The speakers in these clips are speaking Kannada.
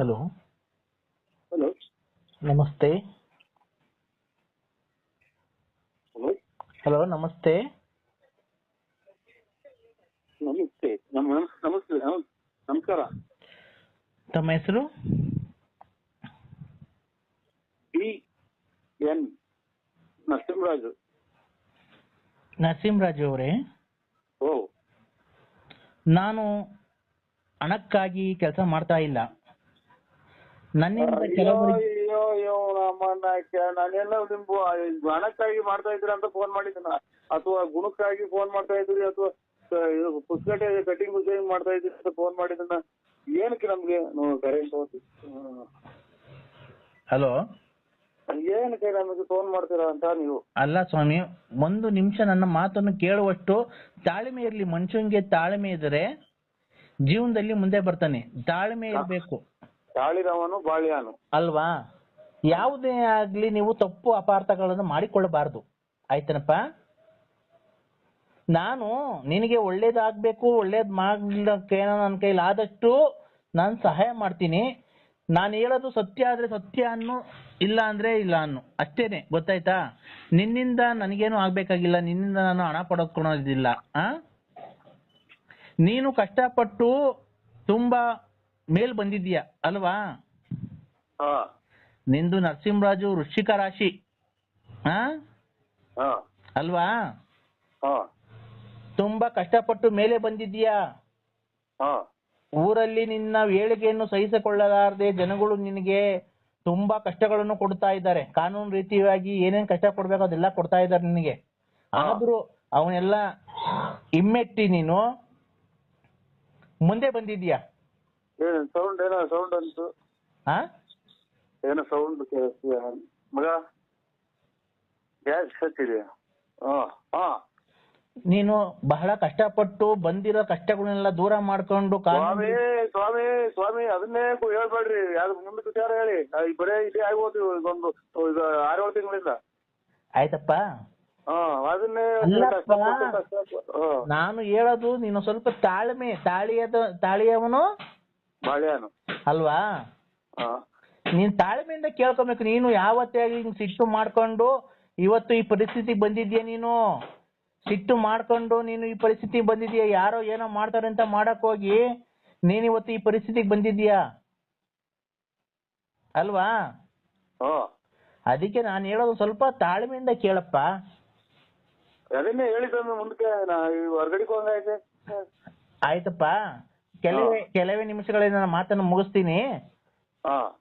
ಹಲೋ. ಹಲೋ. ನಮಸ್ತೆ. ಹಲೋ. ನಮಸ್ತೆ. ನಮಸ್ತೆ. ನಮಸ್ತೆ ನಮಸ್- ನಮಸ್ಕಾರ. ತಮ್ಮ ಹೆಸರು? B N Narasimharaju. ನರಸಿಂಹರಾಜು ಅವರೇ? ಓ ನಾನು ಹಣಕ್ಕಾಗಿ ಕೆಲಸ ಮಾಡ್ತಾ ಇಲ್ಲ. ನನ್ನಿಂದ ಕೆಲವರಿಗೆ ಅಯ್ಯೋ ಅಯ್ಯೋ ನಮ್ಮನ್ನ ಕೆ- ನಾನೆಲ್ಲ ನಿಮ್ಗೆ ಹಣಕ್ಕಾಗಿ ಮಾಡ್ತಾ ಇದ್ರಿ ಅಂತ ಫೋನ್ ಮಾಡಿದ್ನ ಅಥವಾ ಗುಣಕ್ಕಾಗಿ ಫೋನ್ ಮಾಡ್ತಾ ಇದ್ರಿ ಅಥವಾ ಪುಸ್ತಕ ಕಟಿಂಗ್ ಗಿಟಿಂಗ್ ಮಾಡ್ತಾ ಇದ್ರಿ ಅಂತ ಫೋನ್ ಮಾಡಿದ್ನ ಏನಕ್ಕೆ ನಮ್ಗೆ? ಕರೆಂಟ್ ಹಲೋ ಏನಕ್ಕೆ ನಮಗೆ ಫೋನ್ ಮಾಡ್ತೀರಾ ಅಂತ ನೀವು? ಅಲ್ಲ ಸ್ವಾಮಿ ಒಂದು ನಿಮಿಷ ನನ್ನ ಮಾತನ್ನು ಕೇಳುವಷ್ಟು ತಾಳ್ಮೆ ಇರ್ಲಿ. ಮನುಷ್ಯನಿಗೆ ತಾಳ್ಮೆ ಇದ್ರೆ ಜೀವನದಲ್ಲಿ ಮುಂದೆ ಬರ್ತಾನೆ. ತಾಳ್ಮೆ ಇರಬೇಕು. ತಾಳಿದವನು ಬಾಳಿಯಾನು. ಅಲ್ವಾ? ಯಾವುದೇ ಆಗ್ಲಿ ನೀವು ತಪ್ಪು ಅಪಾರ್ಥಗಳನ್ನು ಮಾಡಿಕೊಳ್ಳಬಾರದು. ಆಯ್ತನಪ್ಪ? ನಾನು ನಿನಗೆ ಒಳ್ಳೇದಾಗ್ಬೇಕು, ಒಳ್ಳೇದ್ ಏನೋ ನನ್ನ ಕೈಲಿ ಆದಷ್ಟು ನಾನು ಸಹಾಯ ಮಾಡ್ತೀನಿ. ನಾನು ಹೇಳೋದು ಸತ್ಯ ಆದ್ರೆ ಸತ್ಯ ಅನ್ನು, ಇಲ್ಲ ಅಂದ್ರೆ ಇಲ್ಲ ಅನ್ನು. ಅಷ್ಟೇನೆ, ಗೊತ್ತಾಯ್ತಾ? ನಿನ್ನಿಂದ ನನಗೇನು ಆಗ್ಬೇಕಾಗಿಲ್ಲ, ನಿನ್ನಿಂದ ನಾನು ಹಣ ಪಡೆದುಕೊಳ್ಳೋದಿಲ್ಲ ಆ? ನೀನು ಕಷ್ಟಪಟ್ಟು ತುಂಬಾ ಮೇಲ್ ಬಂದಿದ್ದೀಯ? ಅಲ್ವಾ? ನಿಂದು ನರಸಿಂಹರಾಜು ವೃಶ್ಚಿಕ ರಾಶಿ. ಅಲ್ವಾ? ತುಂಬಾ ಕಷ್ಟಪಟ್ಟು ಮೇಲೆ ಬಂದಿದ್ದೀಯಾ? ಹಾ. ಊರಲ್ಲಿ ನಿನ್ನ ಏಳಿಗೆಯನ್ನು ಸಹಿಸಿಕೊಳ್ಳಲಾರದೆ ಜನಗಳು ನಿನಗೆ ತುಂಬಾ ಕಷ್ಟಗಳನ್ನು ಕೊಡ್ತಾ ಇದ್ದಾರೆ. ಕಾನೂನು ರೀತಿಯಾಗಿ ಏನೇನ್ ಕಷ್ಟ ಕೊಡ್ಬೇಕು ಅದೆಲ್ಲ ಕೊಡ್ತಾ ಇದ್ದಾರೆ ನಿನಗೆ. ಆದ್ರೂ ಅವನ್ನೆಲ್ಲ ಹಿಮ್ಮೆಟ್ಟಿ ನೀನು. ಮುಂದೆ ಬಂದಿದ್ಯಾ ಏನು ಸೌಂಡ್ ಏನೋ ಸೌಂಡ್ ಅಂತು? ಹಾ ಏನೋ ಸೌಂಡ್ ಮಗ? ಗ್ಯಾಸ್ ಹಾ ಹಾ. ನೀನು ಬಹಳ ಕಷ್ಟಪಟ್ಟು ಬಂದಿರೋ ಕಷ್ಟಗಳನ್ನೆಲ್ಲ ದೂರ ಮಾಡ್ಕೊಂಡು ಸ್ವಾಮಿ ಸ್ವಾಮಿ ಸ್ವಾಮಿ ಅದನ್ನೇ ಕು- ಹೇಳ್ಬೇಡ್ರಿ. ಯಾವ್ದು ಮುಂದೆ ವಿಚಾರ ಹೇಳಿ. ಆ, ಈ ಬರೇ ಇದೇ ಆಗೋದು ಒಂದು ಈಗ ಆರೇಳು ತಿಂಗಳಿಂದ. ಆಯ್ತಪ್ಪ. ಹಾ ಅದನ್ನೇ ಅಲ್ಲಪ್ಪ. ಕಷ್ಟಪಟ್ಟು ಕಷ್ಟಪಟ್ಟು- ಹಾ. ನಾನು ಹೇಳೋದು ನೀನು ಸ್ವಲ್ಪ ತಾಳ್ಮೆ ತಾಳಿಯದ ತಾಳಿಯವನು. ಬಾಳ್ಯಾನು ಅಲ್ವಾ? ನೀನ್ ತಾಳ್ಮೆಯಿಂದ ಕೇಳ್ಕೊಬೇಕು. ನೀನು ಯಾವತ್ತೇ ಆಗ್ಲಿ ಸಿಟ್ಟು ಮಾಡ್ಕೊಂಡು ಇವತ್ತು ಈ ಪರಿಸ್ಥಿತಿ ಬಂದಿದ್ಯಾ ನೀನು? ಸಿಟ್ಟು ಮಾಡ್ಕೊಂಡು ನೀನು ಈ ಪರಿಸ್ಥಿತಿ ಬಂದಿದ್ಯಾ? ಯಾರೋ ಏನೋ ಮಾಡ್ತಾರೆ ಅಂತ ಮಾಡಕ್ ಹೋಗಿ ನೀನ್ ಇವತ್ತು ಈ ಪರಿಸ್ಥಿತಿಗೆ ಬಂದಿದ್ಯಾ? ಅಲ್ವಾ? ಅದಕ್ಕೆ ನಾನು ಹೇಳೋದು ಸ್ವಲ್ಪ ತಾಳ್ಮೆಯಿಂದ ಕೇಳಪ್ಪ. ಅದನ್ನೇ ಹೇಳಿದ್ದನ್ನು ಮುಂದಕ್ಕೆ ಹೊರಗಡೆ ಆಯ್ತಪ್ಪ. ಕೆಲವೇ ಕೆಲವೇ ನಿಮಿಷಗಳಲ್ಲಿ ನನ್ನ ಮಾತನ್ನು ಮುಗಿಸ್ತೀನಿ. ಹಾ.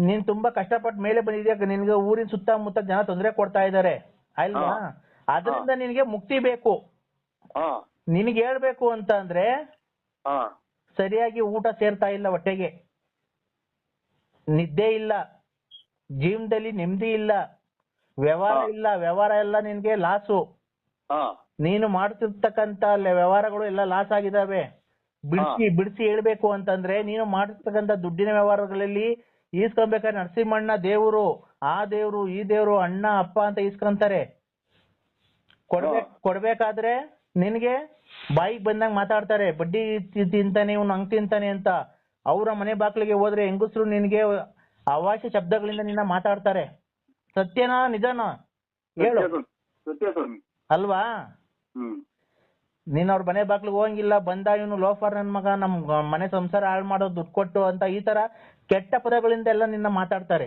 ನೀನ್ ತುಂಬಾ ಕಷ್ಟಪಟ್ಟು ಮೇಲೆ ಬಂದಿದ್ಯಾ? ನಿನ್ಗೆ ಊರಿನ ಸುತ್ತಮುತ್ತ ಜನ ತೊಂದರೆ ಕೊಡ್ತಾ ಇದ್ದಾರೆ ಅಲ್ವಾ. ಅದರಿಂದ ನಿನಗೆ ಮುಕ್ತಿ ಬೇಕು. ಹಾ. ನಿನಗೆ ಹೇಳ್ಬೇಕು ಅಂತ ಅಂದ್ರೆ ಹಾ. ಸರಿಯಾಗಿ ಊಟ ಸೇರ್ತಾ ಇಲ್ಲ ಹೊಟ್ಟೆಗೆ. ನಿದ್ದೆ ಇಲ್ಲ. ಜೀವನದಲ್ಲಿ ನೆಮ್ಮದಿ ಇಲ್ಲ. ವ್ಯವಹಾರ ಇಲ್ಲ. ವ್ಯವಹಾರ ಎಲ್ಲ ನಿನ್ಗೆ ಲಾಸು. ಹಾ. ನೀನು ಮಾಡ್ತಿರ್ತಕ್ಕಂತ ವ್ಯವಹಾರಗಳು ಎಲ್ಲ ಲಾಸ್ ಆಗಿದಾವೆ. ಬಿಡಿಸಿ ಬಿಡಿಸಿ ಹೇಳ್ಬೇಕು ಅಂತಂದ್ರೆ ನೀನು ಮಾಡಿರ್ತಕ್ಕಂತ ದುಡ್ಡಿನ ವ್ಯವಹಾರಗಳಲ್ಲಿ ಈಸ್ಕೊಬೇಕಾದ್ರೆ ನರಸಿಂಹಣ್ಣ ದೇವರು ಆ ದೇವ್ರು ಈ ದೇವ್ರು ಅಣ್ಣ ಅಪ್ಪ ಅಂತ ಈಸ್ಕೊಂತಾರೆ. ಕೊಡ್ಬೇಕ್ ಕೊಡ್ಬೇಕಾದ್ರೆ ನಿನ್ಗೆ ಬಾಯಿಗೆ ಬಂದಂಗ ಮಾತಾಡ್ತಾರೆ. ಬಡ್ಡಿ ತಿಂತಾನೆ ಇವ್ನು ಹಂಗ್ ತಿಂತಾನೆ ಅಂತ. ಅವರ ಮನೆ ಬಾಗಿಲಿಗೆ ಹೋದ್ರೆ ಹೆಂಗಸರು ನಿನ್ಗೆ ಅವಾಚ್ಯ ಶಬ್ದಗಳಿಂದ ನಿನ್ನ ಮಾತಾಡ್ತಾರೆ. ಸತ್ಯನಾ ನಿಜನಾ? ಹೇಳು. ಸತ್ಯ ಸ್ವಾಮಿ. ಅಲ್ವಾ? ನೀನ್ ಅವ್ರ ಮನೆ ಬಾಗ್ಲಿಗೆ ಹೋಗಂಗಿಲ್ಲ ಬಂದ ಇವನು ಲೋಫರ್ ನನ್ ಮಗ ನಮ್ ಮನೆ ಸಂಸಾರ ಹಾಳು ಮಾಡೋ ದುಡ್ಡು ಕೊಟ್ಟು ಅಂತ ಈ ತರ ಕೆಟ್ಟ ಪದಗಳಿಂದ ಎಲ್ಲ ನಿನ್ನ ಮಾತಾಡ್ತಾರೆ.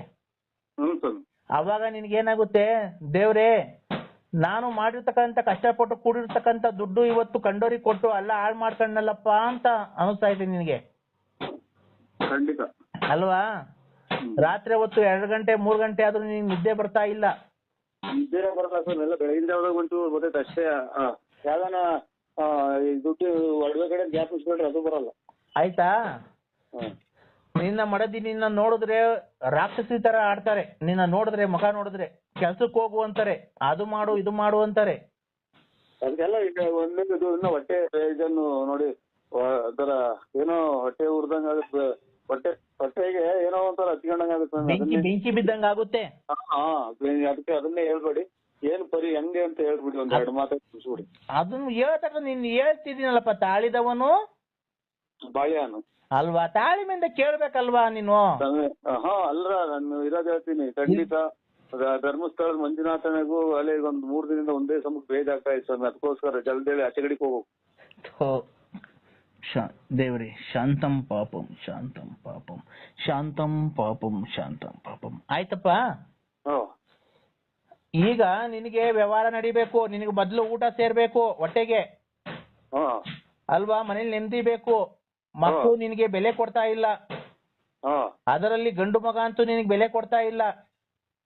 ಅವಾಗ ನಿನಗೆ ಅವಾಗ ನಿನ್ಗೇನಾಗುತ್ತೆ ದೇವ್ರೇ ನಾನು ಮಾಡಿರ್ತಕ್ಕಂತ ಕಷ್ಟಪಟ್ಟು ಕೂಡಿರ್ತಕ್ಕಂತ ದುಡ್ಡು ಇವತ್ತು ಕಂಡೋರಿಗೆ ಕೊಟ್ಟು ಅಲ್ಲ ಹಾಳು ಮಾಡ್ಕೊಂಡಲ್ಲಪ್ಪ ಅಂತ ಅನಿಸ್ತಾ ಇದೆ ನಿನಗೆ. ಖಂಡಿತ. ಅಲ್ವಾ. ರಾತ್ರಿ ಹೊತ್ತು ಎರಡು ಗಂಟೆ ಮೂರ್ ಗಂಟೆ ಆದ್ರೂ ನಿನ್ ನಿದ್ದೆ ಬರ್ತಾ ಇಲ್ಲ. ನಿದ್ದೆ ಬರ್ತಾ ಸ್ವಾಮಿ ಎಲ್ಲ ಬೆಳಗಿನ ಜಾವದಾಗ ಒಂಚೂರು ಗೊತ್ತೈತೆ ಅಷ್ಟೇ ಯಾವ್ದಾನ ದುಡ್ಡು ಒಡವೆ ಕಡೆ ಗ್ಯಾಪ್ ಇಸ್ಕೊಂಡ್ರೆ ಅದು ಬರಲ್ಲ. ಆಯ್ತಾ? ಹ್ಮ್ ನಿನ್ನ ಮಡದಿ ನಿನ್ನ ನೋಡಿದ್ರೆ ರಾಕ್ಷಸಿ ತರ ಆಡ್ತಾರೆ. ನಿನ್ನ ನೋಡಿದ್ರೆ ಮಗ ನೋಡಿದ್ರೆ ಕೆಲ್ಸಕ್ಕೆ ಹೋಗು ಅಂತಾರೆ. ಅದು ಮಾಡು ಇದು ಮಾಡು ಅಂತಾರೆ. ಅದಕ್ಕೆಲ್ಲ ಈಗ ಒಂದೇ ಇದು ಇನ್ನ ಹೊಟ್ಟೆ ಇದನ್ನು ನೋಡಿ ಅದರ ಏನೋ ಹೊಟ್ಟೆ ಉರ್ದಂಗ ಆಗುತ್ತೆ. ಹೊಟ್ಟೆ ಹೊಟ್ಟೆಗೆ ಏನೋ ಒಂಥರ ಹಚ್ಕೊಂಡಂಗ ಆಗುತ್ತೆ. ಬೆಂಕಿ ಅದನ್ನೇ- ಬೆಂಕಿ ಬಿದ್ದಂಗ ಆಗುತ್ತೆ. ಹಾ ಅದಕ್ಕೆ ಅದನ್ನೇ ಹೇಳ್ಬೇಡಿ. ಏನ್ ಪರಿ ಹೆಂಗೆ ಅಂತ ಹೇಳ್ಬಿಡಿ ಒಂದ್ ಎರಡು ಮಾತು ಮುಗಿಸ್ಬಿಡಿ. ಅದನ್ನ ಹೇಳ್ತಾರೆ ನೀನ್ ಹೇಳ್ತಿದ್ದೀನಲ್ಲಪ್ಪ ತಾಳಿದವನು? ಬಾಯನು. ಅಲ್ವಾ? ತಾಳ್ಮೆಯಿಂದ ಕೇಳ್ಬೇಕಲ್ವಾ ನೀನು? ಹ ಅಲ್ರ ನಾನು ಇರೋದ್ ಹೇಳ್ತೀನಿ. ಖಂಡಿತ ಧರ್ಮಸ್ಥಳದ ಮಂಜುನಾಥನಿಗೂ ಅಲ್ಲಿ ಒಂದ್ ಮೂರ್ ದಿನದಿಂದ ಒಂದೇ ಸಮಕ್ ಬೇಜಾಗ್ತಾ ಇತ್ತು ಸ್ವಾಮಿ. ಅದಕ್ಕೋಸ್ಕರ ಜಲ್ದಿ ಆಚೆ ಕಡೆಗೆ ಹೋಗು. ದೇವ್ರಿ ಶಾಂತಂ ಪಾಪಂ ಶಾಂತಂ ಪಾಪಂ ಶಾಂತಂ ಪಾಪಂ ಶಾಂತಂ ಪಾಪಂ. ಆಯ್ತಪ್ಪ? ಹಾ. ಈಗ ನಿನಗೆ ವ್ಯವಹಾರ ನಡಿಬೇಕು ನಿನಗೆ ಮೊದಲು ಊಟ ಸೇರ್ಬೇಕು ಹೊಟ್ಟೆಗೆ. ಹಾ. ಅಲ್ವಾ? ಮನೇಲಿ ನೆಮ್ಮದಿ ಬೇಕು. ಮಕ್ಕಳು ನಿನಗೆ ಬೆಲೆ ಕೊಡ್ತಾ ಇಲ್ಲ. ಹಾ. ಅದರಲ್ಲಿ ಗಂಡು ಮಗ ಅಂತೂ ನಿನಗೆ ಬೆಲೆ ಕೊಡ್ತಾ ಇಲ್ಲ.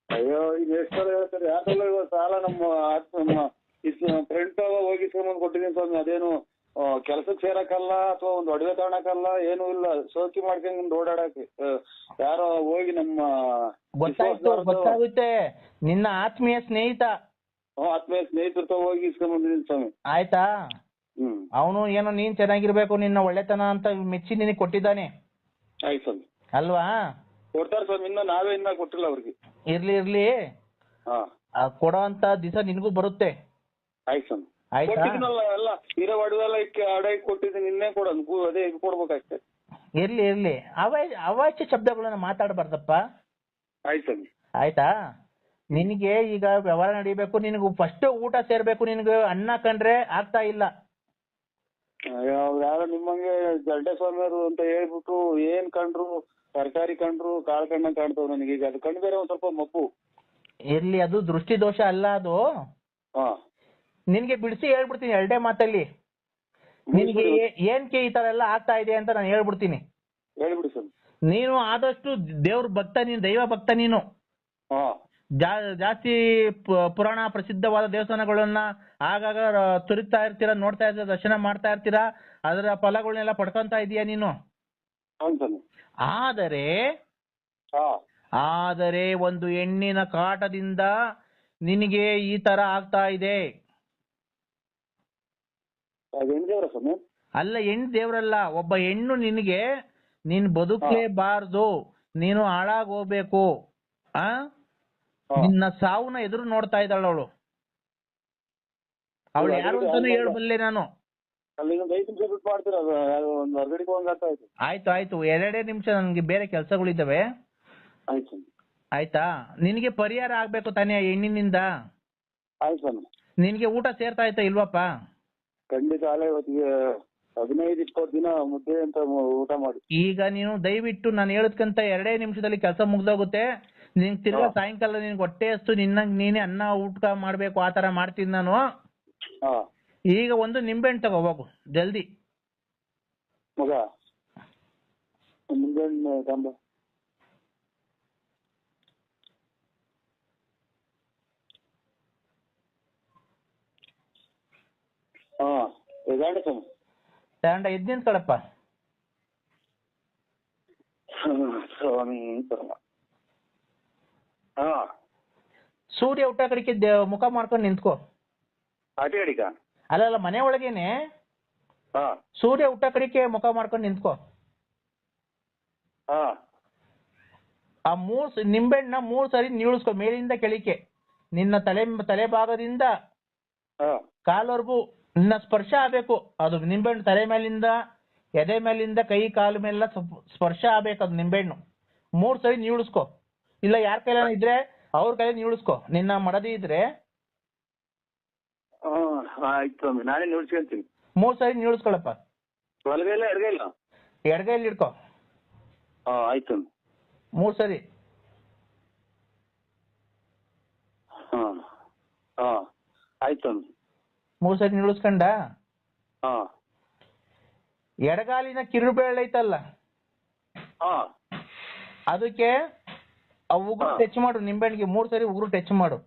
ಅಯ್ಯೋ ಈಗ ಎಷ್ಟು ಸಲ ಹೇಳ್ತಾರೆ? ಯಾಕಲ್ಲ ಇವಾಗ ಸಾಲ ನಮ್ಮ ಆತ್- ನಮ್ಮ ಫ್ರೆಂಡ್ ಹೋಗಿ ಇಸ್ಕೊಂಬಂದ್ ಕೊಟ್ಟಿದ್ದೀನಿ ಸ್ವಾಮಿ ಅದೇನು ಕೆಲ್ಸಕ್ಕೆ ಸೇರಕ್ಕಲ್ಲ ಅಥವಾ ಒಂದ್ ಒಡವೆ ತಗೊಳಕಲ್ಲ ಏನು ಇಲ್ಲ. ಸೋಕಿ ಮಾಡ್ಕೊಂಡ್ ಓಡಾಡಕ್ಕೆ. ಓಡಾಡಕ್ ಯಾರೋ ಹೋಗಿ ನಮ್ಮ ಗೊತ್ತಾಯ್ತು ಗೊತ್ತಾಗುತ್ತೆ. ನಿನ್ನ ಆತ್ಮೀಯ ಸ್ನೇಹಿತ. ಹ್ಮ್, ಆತ್ಮೀಯ ಸ್ನೇಹಿತರ ಹೋಗಿ ಇಸ್ಕೊಂಬಂದಿದ್ದೀನಿ ಸ್ವಾಮಿ. ಆಯ್ತಾ? ಅವನು ಏನೋ ನೀನ್ ಚೆನ್ನಾಗಿರ್ಬೇಕು ನಿನ್ನ ಒಳ್ಳೆತನ ಅಂತ ಮೆಚ್ಚಿ ನಿನಗೆ ಕೊಟ್ಟಿದ್ದಾನೆ. ಆಯ್ತು ಸ್ವಾಮಿ. ಅಲ್ವಾ? ಕೊಡ್ತಾರೆ ಸ್ವಾಮಿ ಇನ್ನ ನಾವೇ ಇನ್ನ ಕೊಟ್ಟಿಲ್ಲ ಅವ್ರಿಗೆ. ಇರ್ಲಿ ಇರ್ಲಿ. ಕೊಡೋ ಅಂತ ದಿವಸ ನಿನಗೂ ಬರುತ್ತೆ. ಆಯ್ತು ಸ್ವಾಮಿ. ಆಯ್ತಾ? ಕೊಟ್ಟಿದ್ದೀನಲ್ಲ ಎಲ್ಲ ಇರೋ ಒಡವೆಲ್ಲ ಇಕ್ಕೆ ಅಡಗಿ ಕೊಟ್ಟಿದ್ದೀನಿ ಇನ್ನೇ ಕೊಡೋದು ಅದೇ ಇದು ಇರ್ಲಿ ಇರ್ಲಿ. ಅವಾಚ್ಯ ಶಬ್ದಗಳನ್ನ ಮಾತಾಡಬಾರ್ದಪ್ಪ. ಆಯ್ತು ಸ್ವಾಮಿ ಆಯ್ತಾ? ನಿನಗೆ ಈಗ ವ್ಯವಹಾರ ನಡಿಬೇಕು ನಿನಗೆ ಫಸ್ಟ್ ಊಟ ಸೇರ್ಬೇಕು ನಿನಗೆ ಅನ್ನ ಕಂಡ್ರೆ ಆಗ್ತಾ ಇಲ್ಲ. ಅಯ್ಯೋ, ಯಾರೋ ನಿಮ್ಮಂಗೆ ಜಡ್ಡೆ ಸ್ವಾಮಿಯವರು ಅಂತ ಹೇಳ್ಬಿಟ್ಟು ಏನ್ ಕಂಡ್ರು? ತರಕಾರಿ ಕಂಡ್ರು ಕಾಳು ಕಣ್ಣ ಕಾಣ್ತಾವ್ ನನಗೆ ಈಗ. ಅದು ಕಂಡು ಬೇರೆ ಒಂದ್ ಸ್ವಲ್ಪ ಮಪ್ಪು. ಇರ್ಲಿ ಅದು ದೃಷ್ಟಿ ದೋಷ ಅಲ್ಲ ಅದು. ಹಾ. ನಿನ್ಗೆ ಬಿಡಿಸಿ ಹೇಳ್ಬಿಡ್ತೀನಿ ಎರಡೇ ಮಾತಲ್ಲಿ. ನಿನ್ಗೆ ಏ- ಏನ್ಕೆ ಈ ತರ ಎಲ್ಲ ಆಗ್ತಾ ಇದೆ ಅಂತ ನಾನು ಹೇಳ್ಬಿಡ್ತೀನಿ. ಹೇಳ್ಬಿಡಿ ನೀನು ಆದಷ್ಟು ದೇವ್ರ ಭಕ್ತ ನೀನು ದೈವ ಭಕ್ತ ನೀನು. ಹಾ. ಜಾ- ಜಾಸ್ತಿ ಪ- ಪುರಾಣ ಪ್ರಸಿದ್ಧವಾದ ದೇವಸ್ಥಾನಗಳನ್ನ ಆಗಾಗ ರ- ತುರಿತಾ ಇರ್ತೀರಾ ನೋಡ್ತಾ ಇರ್ತೀರಾ ದರ್ಶನ ಮಾಡ್ತಾ ಇರ್ತೀರಾ ಅದರ ಫಲಗಳನ್ನೆಲ್ಲ ಪಡ್ಕೊಂತ ಇದೀಯ ನೀನು? ಹೌದು ಆದರೆ ಹಾ. ಆದರೆ ಒಂದು ಹೆಣ್ಣಿನ ಕಾಟದಿಂದ ನಿನಗೆ ಈ ತರ ಆಗ್ತಾ ಇದೆ. ಸ್ವಾಮಿ? ಅಲ್ಲ ಹೆಣ್ ದೇವ್ರಲ್ಲ. ಒಬ್ಬ ಹೆಣ್ಣು ನಿನಗೆ ನೀನ್ ಬದುಕಲೇಬಾರ್ದು ನೀನು ಹಾಳಾಗೋಗ್ಬೇಕು. ಆ. ನಿನ್ನ ಸಾವನ್ನ ಎದುರು ನೋಡ್ತಾ ಇದ್ದಾಳ ಅವಳು. ಅವಳು ಯಾರು ಅಂತಾನು ಹೇಳ್ಬಲ್ಲೆ ನಾನು. ಆಯ್ತು ಆಯ್ತು. ಎರಡೇ ನಿಮಿಷ ನನ್ಗೆ ಬೇರೆ ಕೆಲಸಗಳಿದ್ದಾವೆ. ಆಯ್ತು ಆಯ್ತಾ? ನಿನಗೆ ಪರಿಹಾರ ಆಗ್ಬೇಕು ತಾನೇ ಹೆಣ್ಣಿನಿಂದ? ನಿನಗೆ ಊಟ ಸೇರ್ತಾ ಆಯ್ತಾ ಇಲ್ವಪ್ಪ? ಖಂಡಿತ ಅಲ್ಲೇ ಇವತ್ತಿಗೆ ಹದಿನೈದು ಇಪ್ಪತ್ತು ದಿನ ಮುದ್ದೆ ಅಂತ ಮ- ಊಟ ಮಾಡಿ. ಈಗ ನೀನು ದಯವಿಟ್ಟು ನಾನು ಹೇಳದ್ಕಂತ ಎರಡೇ ನಿಮಿಷದಲ್ಲಿ ಕೆಲಸ ಮುಗ್ದೋಗುತ್ತೆ. ನಿನ್ ತಿರ್ಗಾ ಹಾ. ಸಾಯಂಕಾಲ ನಿನ್ ಹೊಟ್ಟೆ ಅಷ್ಟು ನಿನ್ನಂಗ್ ನೀನೇ ಅನ್ನ ಊಟ ಮಾಡ್ಬೇಕು ಆ ತರ ಮಾಡ್ತೀನಿ ನಾನು. ಹಾ. ಈಗ ಒಂದು ನಿಂಬೆಹಣ್ಣು ತಗೋ ಹೋಗು ಜಲ್ದಿ. ಮಗ ಮುಂಜಾನೆ ತಂಬ ಹಾ ತಗೊಂಡ ಎದ್ದಿನ ಕಡಪ್ಪ ಸ್ವಾಮಿ ಹಾ. ಸೂರ್ಯ ಊಟ ಕಡಿಕೆ ಮುಖ ಮಾಡ್ಕೊಂಡು ನಿಂತ್ಕೋ. ಅಡಿಗ ಅಲ್ಲ ಅಲ್ಲ ಮನೆ ಒಳಗೇನೆ. ಹಾ. ಸೂರ್ಯ ಊಟ ಕಡಿಕೆ ಮುಖ ಮಾಡ್ಕೊಂಡು ನಿಂತ್ಕೋ. ಹಾ. ಆ ಮೂರ್ ನಿಂಬೆಣ್ಣ ನಿಂಬೆಹಣ್ಣ ಮೂರ್ ಸರಿ ನೀಳಿಸ್ಕೊ ಮೇಲಿಂದ ಕೆಳಿಕೆ ನಿನ್ನ ತಲೆ ತಲೆ ಭಾಗದಿಂದ ಹಾ. ಕಾಲ್ವರೆಗೂ ನಿನ್ನ ಸ್ಪರ್ಶ ಆಗ್ಬೇಕು. ಅದು ನಿಂಬೆಹಣ್ಣು ತಲೆ ಮೇಲಿಂದ ಎದೆ ಮೇಲಿಂದ ಕೈ ಕಾಲು ಮೇಲೆಲ್ಲ ಸ್ಪರ್ಶ ಆಗ್ಬೇಕು ಅದು ನಿಂಬೆಹಣ್ಣು. ಮೂರ್ ಸರಿ ನೀಳಿಸ್ಕೊ ಇಲ್ಲ ಯಾರ ಕೈಲ ಇದ್ರೆ ಅವ್ರ ಕೈಲಿ ನೀಳಿಸ್ಕೊ ನಿನ್ನ ಮಡದಿ ಇದ್ರೆ ಆಯ್ತು ನಾನೇ ಮೂರ್ ಸರಿ ನೀಳಿಸ್ಕೊಳಪ್ಪ ಬಲಗೈಲ ಎಡಗೈಲ? ಎಡಗೈಲಿ ಇಡ್ಕೊ. ಆಯ್ತು ಮೂರ್ ಸರಿ. ಹಾ ಹಾ ಆಯ್ತು ಮೂರ್ ಸತಿ ನಿಲ್ಲಿಸ್ಕೊಂಡ? ಹಾ. ಎಡಗಾಲಿನ ಕಿರುಬೇಳೆ ಐತಲ್ಲ? ಹಾ. ಅದಕ್ಕೆ ಆ ಉಗುರು ಟಚ್ ಮಾಡು ನಿಂಬೆಣ್ಣಿಗೆ ಮೂರ್ ಸರಿ ಉಗುರು ಟಚ್ ಮಾಡು.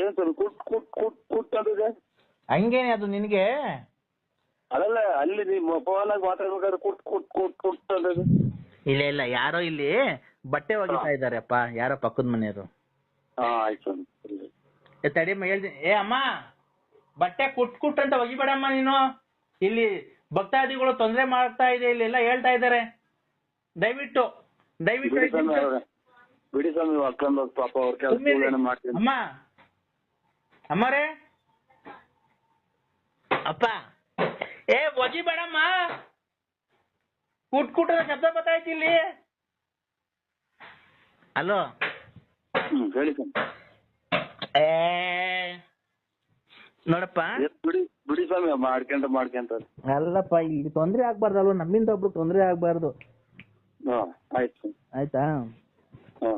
ಏನ್ ಕುಟ್ ಕುಟ್ ಕುಟ್ ಕುಟ್ ಅಂತಿದೆ ಹಂಗೇನೆ ಅದು ನಿನಗೆ. ಅದಲ್ಲ ಅಲ್ಲಿ ನೀವು ಫೋನಾಗ ಮಾತಾಡ್ಬೇಕಾದ್ರೆ ಕುಟ್ ಕುಟ್ ಕುಟ್ ಕುಟ್ ಇಲ್ಲ ಇಲ್ಲ ಯಾರೋ ಇಲ್ಲಿ ಬಟ್ಟೆ ಒಗಿತಾ ಇದಾರೆಪ್ಪ ಯಾರೋ ಪಕ್ಕದ ಮನೆಯವರು. ಹಾ ಆಯ್ತು ಏ ತಡಿಯಮ್ಮ ಹೇಳ್ತೀನಿ. ಏ ಅಮ್ಮ ಬಟ್ಟೆ ಕುಟ್ ಕುಟ್ ಅಂತ ಒಗಿಬೇಡಮ್ಮ ನೀನು. ಇಲ್ಲಿ ಭಕ್ತಾದಿಗಳು ತೊಂದರೆ ಮಾಡ್ತಾ ಇದೆ ಇಲ್ಲಿ ಎಲ್ಲ ಹೇಳ್ತಾ ಇದ್ದಾರೆ. ದಯವಿಟ್ಟು ದಯವಿಟ್ಟು ಬಿಡಿ ಸ್ವಾಮಿ ಅವ್ರೆ. ಬಿಡಿ ಸ್ವಾಮಿ ಹಾಕೊಂಡು ಪಾಪ ಅವ್ರ. ಕೆಲಸ ಮಾಡ್ತೀನಿ. ಅಮ್ಮ ಅಮ್ಮರೇ. ಅಪ್ಪ. ಏ ಒಜಿ ಬೇಡಮ್ಮ. ಕುಟ್ ಕುಟದ ಶಬ್ದ ಬತ್ತಾಯ್ತು ಇಲ್ಲಿ. ಹಲೋ ಹ್ಮ್ ಹೇಳಿ ಸ್ವಾಮಿ ಏ ನೋಡಪ್ಪ. ಬಿಡಿ ಬಿಡಿ ಸ್ವಾಮಿ ಮಾಡ್ಕೊಂತ ಮಾಡ್ಕೊಂತ ಅಲ್ಲಪ್ಪ ಇಲ್ಲಿ ತೊಂದ್ರೆ ಆಗ್ಬಾರ್ದಲ್ವ ನಮ್ಮಿಂದ ಒಬ್ರು ತೊಂದ್ರೆ ಆಗ್ಬಾರ್ದು. ಹಾ ಆಯ್ತು ಸ್ವಾಮಿ ಆಯ್ತಾ? ಹಾ.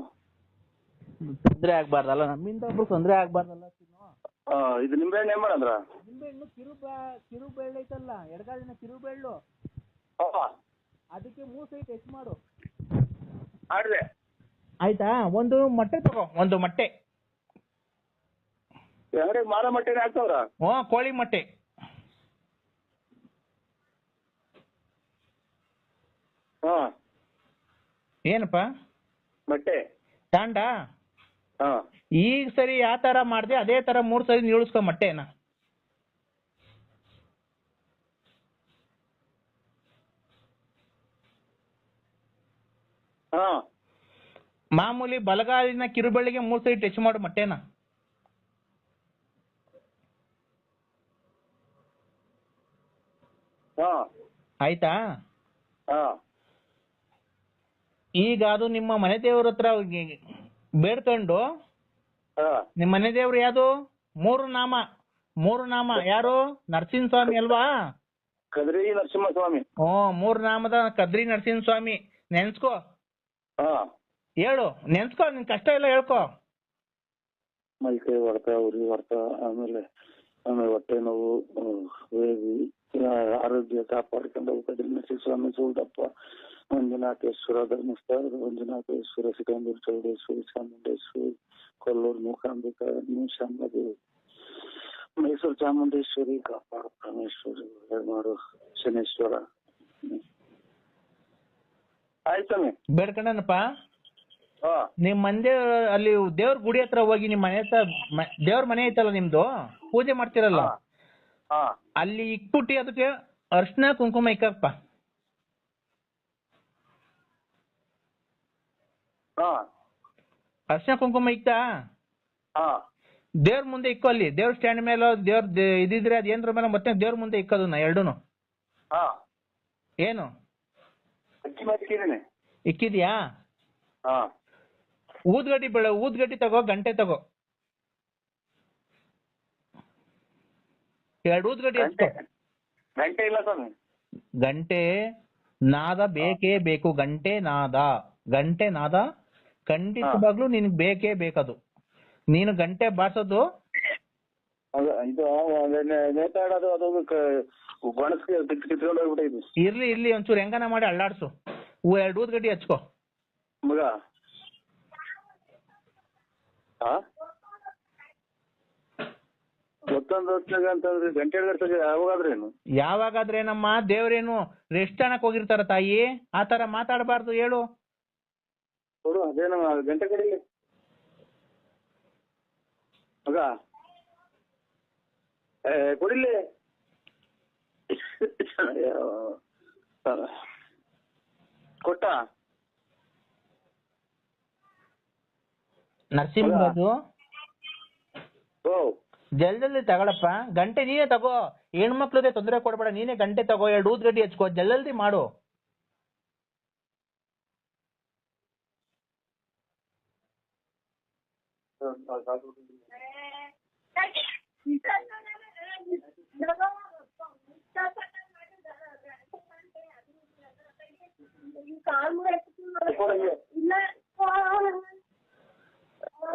ತೊಂದ್ರೆ ಆಗ್ಬಾರ್ದಲ್ಲ ನಮ್ಮಿಂದ ಒಬ್ರು ತೊಂದ್ರೆ ಆಗ್ಬಾರ್ದಲ್ಲ ಆ, ಇದು ನಿಂಬೆಹಣ್ಣು ಏನ್ ಮಾಡಂದ್ರ? ನಿಂಬೆಹಣ್ಣು ಕಿರು ಕಿರು ಬೆಳ್ಳು ಐತಲ್ಲ ಎಡಗಾಲಿನ ಕಿರು ಬೆಳ್ಳು ಅದಕ್ಕೆ ಮೂರ್ ಸೈಟ್ ಟೆಸ್ಟ್ ಮಾಡು? ಆಡ್ರಿ ಆಯ್ತಾ? ಒಂದು ಮೊಟ್ಟೆ ತಗೋ ಒಂದು ಮೊಟ್ಟೆ. ಅಂಗಡಿಗೆ ಮಾರ ಮಟ್ಟೆನೆ ಹಾಕ್ತವ್ರ? ಹ್ಞೂ ಕೋಳಿ ಮೊಟ್ಟೆ. ಹಾ. ಏನಪ್ಪ? ಮಟ್ಟೆ. ತಾಂಡ ಈಗ ಸರಿ ಯಾವ ತರ ಮಾಡ್ದೆ ಅದೇ ತರ ಮೂರ್ ಸರಿ ನೀಳಿಸ್ಕೊ ಮೊಟ್ಟೆನ. ಹಾ. ಮಾಮೂಲಿ ಬಲಗಾಲಿನ ಕಿರುಬಳ್ಳಿಗೆ ಮೂರ್ ಸರಿ ಟಚ್ ಮಾಡು ಮೊಟ್ಟೆನ. ಆಯ್ತಾ? ಹಾ. ಈಗ ಅದು ನಿಮ್ಮ ಮನೆ ದೇವ್ರ ಹತ್ರ ಬೇಡ್ಕೊಂಡು ಹಾ. ನಿಮ್ಮ ಮನೆ ದೇವ್ರು ಯಾವ್ದು ಮೂರು ನಾಮ. ಮೂರು ನಾಮ. ಯಾರು? ನರಸಿಂಹ ಸ್ವಾಮಿ ಅಲ್ವಾ? ಕದ್ರಿ ನರಸಿಂಹಸ್ವಾಮಿ. ಹ್ಮ್ ಮೂರು ನಾಮದ ಕದ್ರಿ ನರಸಿಂಹ ಸ್ವಾಮಿ ನೆನ್ಸ್ಕೋ. ಹಾ. ಹೇಳು ನೆನ್ಸ್ಕೋ ನಿನ್ ಕಷ್ಟ ಎಲ್ಲ ಹೇಳ್ಕೋ. ಮೈ ಕೈ ಹೊಡ್ತ ಉರಿ ಹೊಡ್ತ ಆಮೇಲೆ ಆಮೇಲೆ ಹೊಟ್ಟೆ ನೋವು ಆರೋಗ್ಯ ಕಾಪಾಡ್ಕೊಂಡು ಕದ್ರಿ ನರಸಿಂಹಸ್ವಾಮಿ ಸೂಲ್ದಪ್ಪ. ಮಂಜುನಾಥೇಶ್ವರ ಧರ್ಮಸ್ಥಳ ಮಂಜುನಾಥೇಶ್ವರ ಸಿಕಂದೂರು ಚೌಡೇಶ್ವರಿ ಚಾಮುಂಡೇಶ್ವರಿ ಕೊಲ್ಲೂರು ಮೂಕಾಂಬಿಕಾ ಶಾಮದೇವಿ ಮೈಸೂರು ಚಾಮುಂಡೇಶ್ವರಿ ಕಾಪಾಡು ಪರಮೇಶ್ವರಿ ಮಾಡು ಶನೇಶ್ವರ. ಹ್ಮ್. ಆಯ್ತು ಸ್ವಾಮಿ. ಹಾ. ನಿಮ್ ಮಂದಿ ಅಲ್ಲಿ ದೇವ್ರ ಗುಡಿ ಹತ್ರ ಹೋಗಿ ನಿಮ್ ಮನೆ ಹತ್ರ ದೇವ್ರ ಮನೆ ಐತಲ್ಲ ನಿಮ್ದು? ಪೂಜೆ ಮಾಡ್ತಿರಲ್ಲ? ಅಲ್ಲಿ ಇಕ್ಬಿಟ್ಟಿ ಅದಕ್ಕೆ ಅರ್ಶನ ಕುಂಕುಮ ಇಕ್ಕಪ್ಪ. ಅರ್ಶಿನ ಕುಂಕುಮ ಇಕ್ತಾ ದೇವ್ರ ಮುಂದೆ ಇಕ್ಕೋ ಅಲ್ಲಿ ದೇವ್ರ ಸ್ಟ್ಯಾಂಡ್ ಮೇಲೆ ದೇವ್ರ ಇದಿದ್ರೆ ಅದ್ ಏನ್ರ ಮೇಲೆ ಮತ್ತೆ ದೇವ್ರ ಮುಂದೆ ಇಕ್ಕೋದನ್ನ ಎರಡೂನು? ಏನು? ಇಕ್ಕಿದ್ಯಾ? ಊದ್ಗಡ್ಡಿ ಬೆಳ ಊದ್ಗಡ್ಡಿ ತಗೋ ಗಂಟೆ ತಗೋ. ಎರಡು ಊದ್ಗಡ್ಡಿ ಗಂಟೆ ಗಂಟೆ ಇಲ್ಲ ಸ್ವಾಮಿ. ಗಂಟೆ ನಾದ ಬೇಕೇ ಬೇಕು. ಗಂಟೆ ನಾದ. ಗಂಟೆ ನಾದ ಖಂಡಿತವಾಗ್ಲೂ ನಿನ್ಗೆ ಬೇಕೇ ಬೇಕದು. ನೀನು ಗಂಟೆ ಬಾರ್ಸೋದು. ಅದು ಇದು ನೇತಾಡೋದು ಕಿತ್ಕೊಂಡು ಇರ್ಲಿ ಇರ್ಲಿ ಒಂಚೂರು ಹೆಂಗನ ಮಾಡಿ ಅಳ್ಳಾಡ್ಸು ಹೂ ಎರಡು ಊದ್ಗಡ್ಡಿ ಹಚ್ಕೋ. ಮಗ. ಹಾ ಮತ್ತೊಂದು ಹೊತ್ತಾಗ ಅಂತಂದ್ರೆ ಗಂಟೆ ಯಾವಾಗಾದ್ರೇನು ಯಾವಾಗಾದ್ರೆ ನಮ್ಮ ದೇವ್ರೇನು ರೆಸ್ಟ್ ಅನ್ನಕ್ ಹೋಗಿರ್ತಾರ ತಾಯಿ? ಆತರ ತರ ಮಾತಾಡಬಾರ್ದು ಹೇಳು. ಕೊಡು ಅದೇನು ಗಂಟೆ ಕಡಿಲಿ ಮಗ. ಏ ಕೊಡಿಲಿ. ಕೊಟ್ಟ? ನರಸಿಂಹರಾಜು ಓ. ಜಲ್ದಿ ತಗೊಳಪ್ಪ. ಗಂಟೆ ನೀನೇ ತಗೋ. ಹೆಣ್ಮಕ್ಳದೇ ತೊಂದರೆ ಕೊಡಬೇಡ. ನೀನೇ ಗಂಟೆ ತಗೋ. ಎರಡು ಊದ್ಗಡ್ಡಿ ಹಚ್ಕೋ. ಜಲ್ದಿ ಮಾಡು.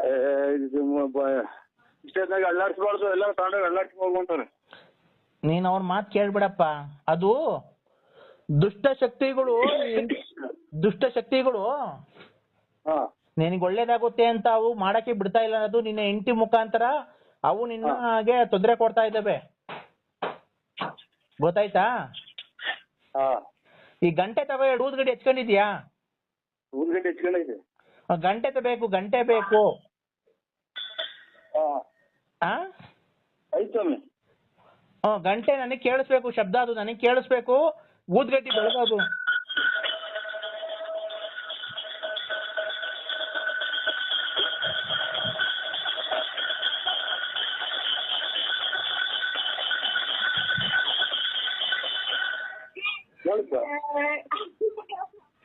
ಏ, ಇದು ಮ- ಬ- ಇಷ್ಟೊತ್ತಾಗ ಅಳ್ಳಾಡ್ಸ್ಬಾರ್ದು ಎಲ್ಲ ತಗೊಂಡೋಗಿ ಅಳ್ಳಾಡ್ಸ್ಕೊಂಡು ಹೋಗ್ಬಿಡ್ತಾರೆ ನೀನ್ ಅವ್ರ ಮಾತ್ ಕೇಳ್ಬಿಡಪ್ಪ. ಅದು ದುಷ್ಟ ಶಕ್ತಿಗಳು ದುಷ್ಟ ಶಕ್ತಿಗಳು. ಹಾ. ನಿನಗೆ ಒಳ್ಳೇದಾಗುತ್ತೆ ಅಂತ ಅವು ಮಾಡಕ್ಕೆ ಬಿಡ್ತಾ ಇಲ್ಲ ಅನ್ನೋದು ನಿನ್ನ ಹೆಂಡತಿ ಮುಖಾಂತರ ಅವು ನಿನ್ನ ಹಾಗೆ ತೊಂದರೆ ಕೊಡ್ತಾ ಇದ್ದಾವೆ. ಗೊತ್ತಾಯ್ತಾ? ಈ ಗಂಟೆ ತಗೋ ಎರಡು ಊದ್ಗಡ್ಡೆ ಹೆಚ್ಕೊಂಡಿದ್ಯಾ ಗಂಟೆ ಹೆಚ್ಕೊಂಡೈತೆ ಆ, ಗಂಟೆ ಬೇಕು ಗಂಟೆ ಬೇಕು. ಗಂಟೆ ನನಗೆ ಕೇಳಿಸ್ಬೇಕು ಶಬ್ದ ಅದು ನನಗೆ ಕೇಳಿಸ್ಬೇಕು. ಊದ್ಗಡ್ಡಿ ಬೆಳಗೋದು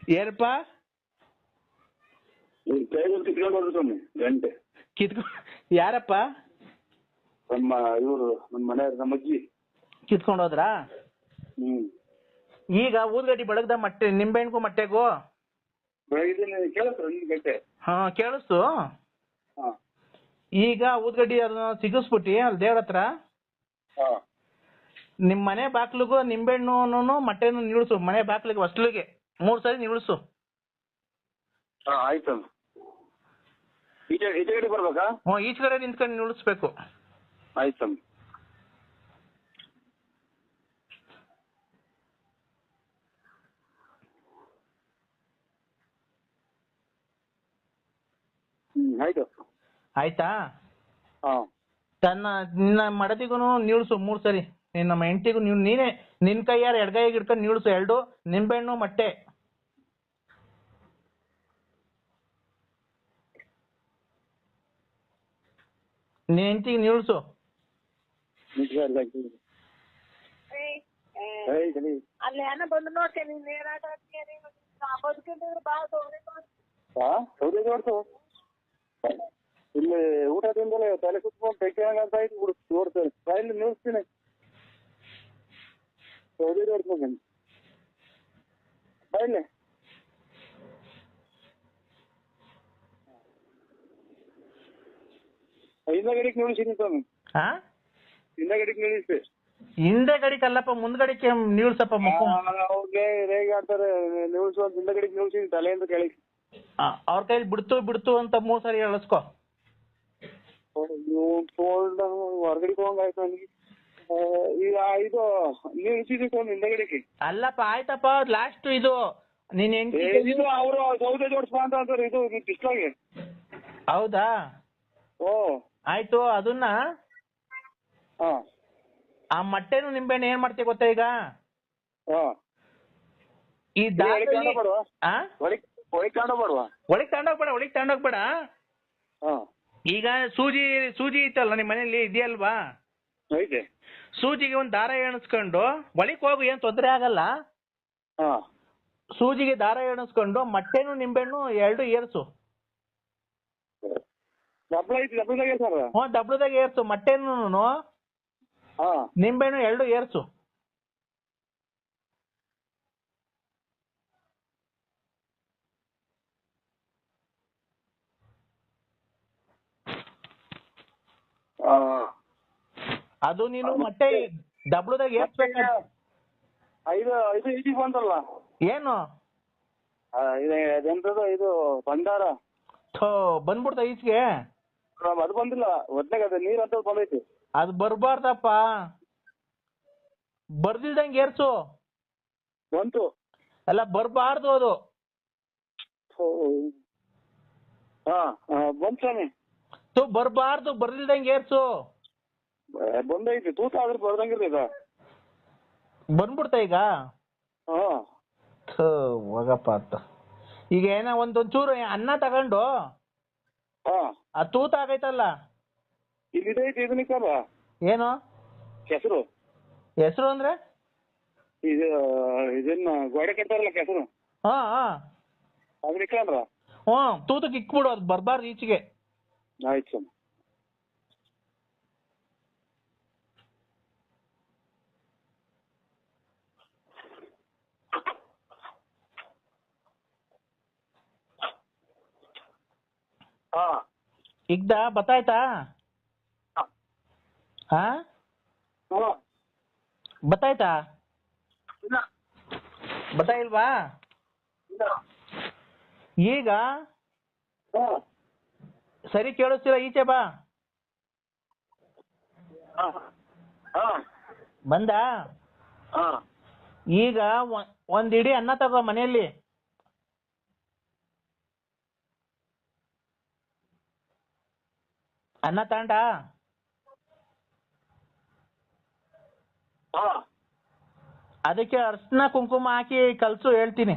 ಏನಪ್ಪ? ಈ ಕೈಗಳು ಕಿತ್ಕೊಂಡು ಹೋದ್ರು ಸ್ವಾಮಿ ಗಂಟೆ. ಕಿತ್ಕೊ ಯಾರಪ್ಪ? ನಮ್ಮ ಇವರು ನಮ್ಮ ಮನೆ ನಮ್ಮ ಅಜ್ಜಿ. ಕಿತ್ಕೊಂಡು ಹೋದ್ರಾ? ಹ್ಮ್. ಈಗ ಊದ್ಗಡ್ಡಿ ಬೆಳಗ್ದ ಮಟ್ಟೆ ನಿಂಬೆಹಣ್ಣಿಗೂ ಮಟ್ಟೆಗೂ? ಕೇಳಿಸ್ರ ಗಂಟೆ. ಹಾ ಕೇಳಿಸ್ತು. ಹಾ. ಈಗ ಊದ್ಗಡ್ಡಿ ಅದನ್ನ ಸಿಗಿಸ್ಬಿಟ್ಟಿ ಅಲ್ಲಿ ದೇವ್ರ ಹತ್ರ? ಹಾ. ನಿಮ್ ಮನೆ ಬಾಕ್ಲಿಗೂ ನಿಂಬೆಹಣ್ಣು ಮಟ್ಟೆನು ನಿಲ್ಸು ಮನೆ ಬಾಕ್ಲಿಗೆ ಹೊಸ್ಲಿಗೆ. ಮೂರ್ ಸರಿ ನಿಲ್ಸು ಹಾ ಆಯ್ತು. ಈಚೆ ಈಚೆ ಕಡೆ ಬರ್ಬೇಕಾ? ಹ್ಞೂ ಈಚೆ ಕಡೆ ನಿಂತ್ಕೊಂಡು ನಿಲ್ಲಿಸ್ಬೇಕು ಆಯ್ತು. ಸ್ವಾಮಿ ಹ್ಮ್ ಆಯ್ತು. ಆಯ್ತಾ? ಹಾ. ತನ್ನ ನಿನ್ನ ಮಡದಿಗೂ ನಿಲ್ಸು ಮೂರ್ ಸರಿ. ನಿನ್ನ ನಮ್ಮ ಹೆಂಡತಿಗೂ ನೀವು ನೀನೇ ನಿನ್ ಕೈಯಾರ ಎಡಗೈಗೆ ಹಿಡ್ಕೊಂಡು ನೀಳ್ಸು. ಎರಡು ನಿಂಬೆಹಣ್ಣು ಮೊಟ್ಟೆ. ನೀ ಹೆಂಡತಿಗೆ ಕಲಿ ಅಲ್ಲಿ ಏನ ಬಂದು ನೋಡ್ತೇನೆ ನೀನ್ ಏನಾಟ ಬದುಕಿದ್ರೆ ಬಾ ಹಾ ಸೌದೆ ನೋಡ್ತು ಇಲ್ಲಿ ಊಟದಿಂದಲೇ ತಲೆ ಕುತ್ಕೊಂಡು ಬೆಕ್ಕೆ ಅಂತ ಆಯ್ತು ಬಿಡು ನೋಡ್ತೇನೆ ಫೈಲ್ ನಿಲ್ಲಿಸ್ತೀನಿ ಸೌದೆ ನೋಡ್ತೀನಿ ಬಾಯಿಲೆ ಹಿಂದಗಡೆಗೆ ನಿಲ್ಲಿಸಿನಿ ಸ್ವಾಮಿ ಹಾ ಹಿಂದಗಡೆಗೆ ನಿಲ್ಲಿಸಿ. ಹಿಂದೆ ಗಡಿಕಲ್ಲಪ್ಪ ಮುಂದ್ಗಡಿಕೆ ನಿಲ್ಸಪ್ಪ ಮುಖ ಅವ್ರಿಗೆ ರೇಗಾಡ್ತಾರೆ ನಿಲ್ಸು ಅಂತ ಹಿಂದಗಡೆಗೆ ನಿಲ್ಸಿನಿ ತಲೆಯಿಂದ ಕೆಳಗೆ. ಅವ್ರ ಕೈಲಿ ಬಿಡ್ತು ಬಿಡ್ತು ಅಂತ ಮೂರ್ ಸರಿ ನೀವು ಹೊರಗಡೆ ಹೋಗಂಗಾಯ್ತು ನನಗೆ. ಈಗ ಇದು ಹಿಂದಗಡೆಗೆ ಅಲ್ಲಪ್ಪ ಆಯ್ತಪ್ಪ ಲಾಸ್ಟ್ ಇದು. ನೀನ್ ಏ, ಹೆಂಡತಿ ಇದು ಅವರು ಸೌದೆ ಜೋಡಿಸ್ಬಾ ಅಂತ ಅಂತಾರೆ ಇದು ಹೌದಾ? ಓ. ಆಯ್ತು ಅದನ್ನ ಹಾ. ಆ ಮಟ್ಟೆನು ನಿಂಬೆಹಣ್ಣು ಏನ್ ಮಾಡ್ತೀವಿ ಗೊತ್ತಾ ಈಗ? ಹಾ. ಈ ಒಳಗೆ? ಆ? ಒಳಗೆ ಒಳಗೆ ತಗೊಂಡೋಗ್ಬೇಡ. ಒಳಗ್ ತಗೊಂಡೋಗ್ಬೇಡ ಹಾ. ಈಗ ಸೂಜಿ ಸೂಜಿ ಇತ್ತಲ್ಲ ನಿಮ್ ಮನೇಲಿ ಇದೆಯಲ್ವಾ? ಐತೆ. ಸೂಜಿಗೆ ಒಂದು ದಾರ ಎಣಿಸ್ಕೊಂಡು ಒಳಗ್ ಹೋಗು ಏನ್ ತೊಂದರೆ ಆಗಲ್ಲ. ಹಾ. ಸೂಜಿಗೆ ದಾರ ಎಣಿಸ್ಕೊಂಡು ಮೊಟ್ಟೆನು ನಿಂಬೆಹಣ್ಣು ಎರಡು ಏರ್ಸು. ಐತಿ ಸರ್ ಹ್ಞೂ ದಬ್ಳದಾಗ ಏರ್ಸು ಮೊಟ್ಟೆನು ಹಾ. ನಿಂಬೆಹಣ್ಣು ಎರಡು ಏರ್ಸು. ಹಾ. ಅದು ನೀನು ಮತ್ತೆ ಡಬ್ಲ್ಯೂದಾಗ ಏರ್ಸ್ಬೇಕು ಐದು ಐದು ಈಟಿಗೆ ಬಂತಲ್ಲ? ಏನು? ಆ, ಇದು ಭಂಡಾರ. ಥೋ ಬಂದ್ಬಿಡ್ತ ಈಚೆಗೆ? ಅದು ಬಂದಿಲ್ಲ. ಒಟ್ನಾಗ ಅದು ನೀರ್ ಅಂತ ಬಂದೈತಿ. ಅದು ಬರ್ಬಾರ್ದಪ್ಪ. ಬರ್ದಿಲ್ದಂಗೆ ಏರ್ಸು. ಬಂತು. ಅಲ್ಲ ಬರ್ಬಾರ್ದು ಅದು. ಹಾ ಬಂತು ಸ್ವಾಮಿ. ಬರ್ಬಾರ್ದು ಬರ್ದಿಲ್ದಂಗೆ ಏರ್ಸು. ಬಂದೈತಿ ತೂತ ಆದ್ರೆ ಬರ್ದಂಗಿರ್ಲಿ ಇದು ಬಂದ್ಬಿಡ್ತ ಈಗ? ಹಾ. ಥು, ಹೋಗಪ್ಪ ಅಂತ ಈಗ ಏನೋ ಒಂದೊಂಚೂರು ಅನ್ನ ತಗೊಂಡು? ಹಾ. ಆ ತೂತ ಆಗೈತಲ್ಲ? ಇಲ್ಲಿ ಇದೈತಿ ಇದನ್ನಿಕ್ಕಲ್ಲ ಏನು? ಹೆಸರು ಹೆಸರು ಅಂದ್ರೆ? ಇದು ಇದನ್ನ ಗೋಡೆ ಕಟ್ತಾರಲ್ಲ ಕೆಸರು. ಹಾ ಹಾ. ಅದನ್ನ ಇಕ್ಕಂದ್ರ ಹ್ಞೂ ತೂತಕ್ಕೆ ಇಕ್ಬಿಡು ಅದು ಬರ್ಬಾರ್ದು ಈಚೆಗೆ. ಆಯ್ತು ಸ್ವಾಮಿ. ಹಾ. ಇಗ್ದ ಬತ್ತಾಯ್ತಾ? ಹಾ. ಹಾ? ಬತ್ತಾಯ್ತಾ? ಇಲ್ಲ. ಬತ್ತಾಯಿಲ್ವಾ ಇಲ್ಲ. ಈಗ? ಸರಿ ಕೇಳಿಸ್ತಿಲ್ಲ ಈಚೆ ಬಾ. ಹಾ ಹಾ. ಬಂದ? ಹಾ. ಈಗ ಒಂದಿಡಿ ಒಂದ್ ಇಡೀ ಅನ್ನ ತಗೋ ಮನೆಯಲ್ಲಿ. ಅನ್ನ ತಾಂಡ ಅದಕ್ಕೆ ಅರ್ಶನ ಕುಂಕುಮ ಹಾಕಿ ಕಲ್ಸು ಹೇಳ್ತೀನಿ.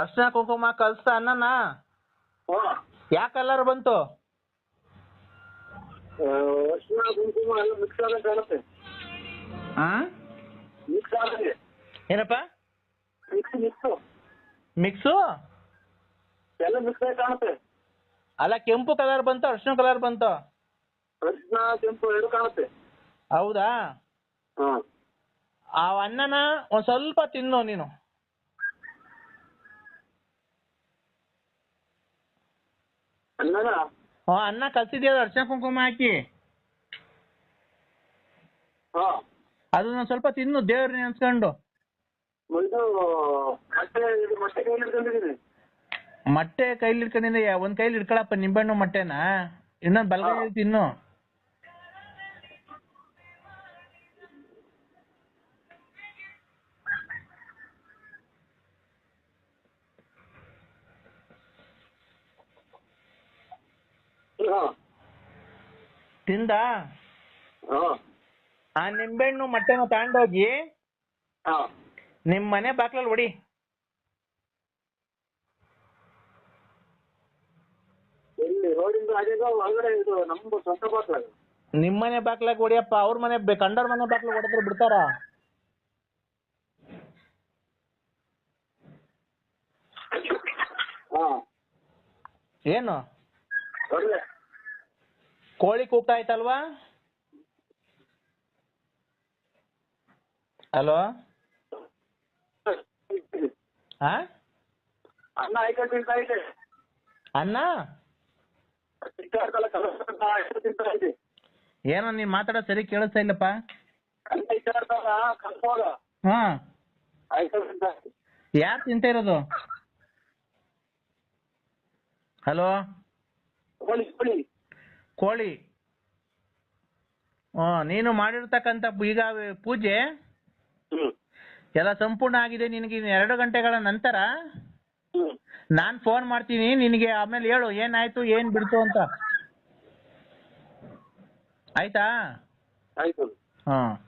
ಅರ್ಶನ ಕುಂಕುಮ ಕಲ್ಸ ಅನ್ನನ? ಯಾ ಕಲರ್ ಬಂತು? ಅರ್ಶನ ಕುಂಕುಮ ಮಿಕ್ಸ್ ಕಾಣುತ್ತೆ. ಏನಪ್ಪ? ಮಿಕ್ಸ್ ಮಿಕ್ಸ್ ಮಿಕ್ಸು ಎಲ್ಲ ಮಿಕ್ಸ್ ಆಗಿ ಕಾಣುತ್ತೆ. ಅಲ್ಲ ಕೆಂಪು ಕಲರ್ ಬಂತು ಅರ್ಶಿನ ಕಲರ್ ಬಂತು. ಅರ್ಶಿನ ಕೆಂಪು ಎರಡು ಕಾಣುತ್ತೆ. ಹೌದಾ? ಹಾ. ಆ ಅನ್ನನ ಒಂದ್ ಸ್ವಲ್ಪ ತಿನ್ನು ನೀನು. ಅನ್ನ ಕಲ್ಸಿದ್ಯಾ ಅರ್ಶಿನ ಕುಂಕುಮ ಹಾಕಿ. ಹಾ. ಅದನ್ನ ಸ್ವಲ್ಪ ತಿನ್ನು ದೇವ್ರ ನೆನ್ಸ್ಕೊಂಡು ಇದು ಮೊಟ್ಟೆ ಇದು ಮತ್ತೆ ಕೈಯಲ್ಲಿ ಹಿಡ್ಕೊಂಡಿದ್ದೀನಿ. ಮೊಟ್ಟೆ ಕೈಲಿ ಇಟ್ಕೊಂಡಿಂದ ಒಂದ್ ಕೈಲಿ ಇಟ್ಕೊಳಪ್ಪ ನಿಂಬೆಹಣ್ಣು ಮೊಟ್ಟೆನ. ಇನ್ನೊಂದ್ ಬಲಗೈ ತಿನ್ನು. ತಿಂದಾ ತಿಂದ? ಹಾ. ಆ ನಿಂಬೆಹಣ್ಣು ಮೊಟ್ಟೆನ ತಗೊಂಡೋಗಿ ಹಾ. ನಿಮ್ ಮನೆ ಬಾಕ್ಲಲ್ಲಿ ಹೊಡಿ ರೋಡಿಂದ ಒಳಗಡೆ ಇದು ನಮ್ದು ಸ್ವಂತ ನಿಮ್ ಮನೆ ಬಾಕ್ಲಾಗ ಹೊಡಿಯಪ್ಪ ಅವ್ರ ಮನೆ ಬೆ- ಕಂಡೋರ್ ಮನೆ ಬಾಕ್ಲಾಗ ಹೊಡೆದ್ರೆ ಬಿಡ್ತಾರ? ಹಾ. ಏನು? ಕೋಳಿ ಕೂಗ್ತಾ ಆಯ್ತಲ್ವಾ ಹಲೋ? ಹಾ ತಿಂತಾ ಇದೆ ಏನೋ ನೀನ್ ಮಾತಾಡೋ ಸರಿ ಕೇಳಿಸ್ತಾ ಇಲ್ಲಪ್ಪ. ಹಾ. ಯಾರು ತಿಂತ ಇರೋದು? ಹಲೋ? ಕೋಳಿ ಹ್ಞೂ ನೀನು ಮಾಡಿರ್ತಕ್ಕಂಥ ಈಗ ಪೂಜೆ ಎಲ್ಲ ಸಂಪೂರ್ಣ ಆಗಿದೆ. ನಿನಗೆ ಇನ್ನು ಎರಡು ಗಂಟೆಗಳ ನಂತರ ಹ್ಮ್ ನಾನ್ ಫೋನ್ ಮಾಡ್ತೀನಿ. ನಿನಗೆ ಆಮೇಲೆ ಹೇಳು ಏನಾಯ್ತು ಏನ್ ಬಿಡ್ತು ಅಂತ. ಆಯ್ತಾ? ಆಯ್ತು. ಹಾ.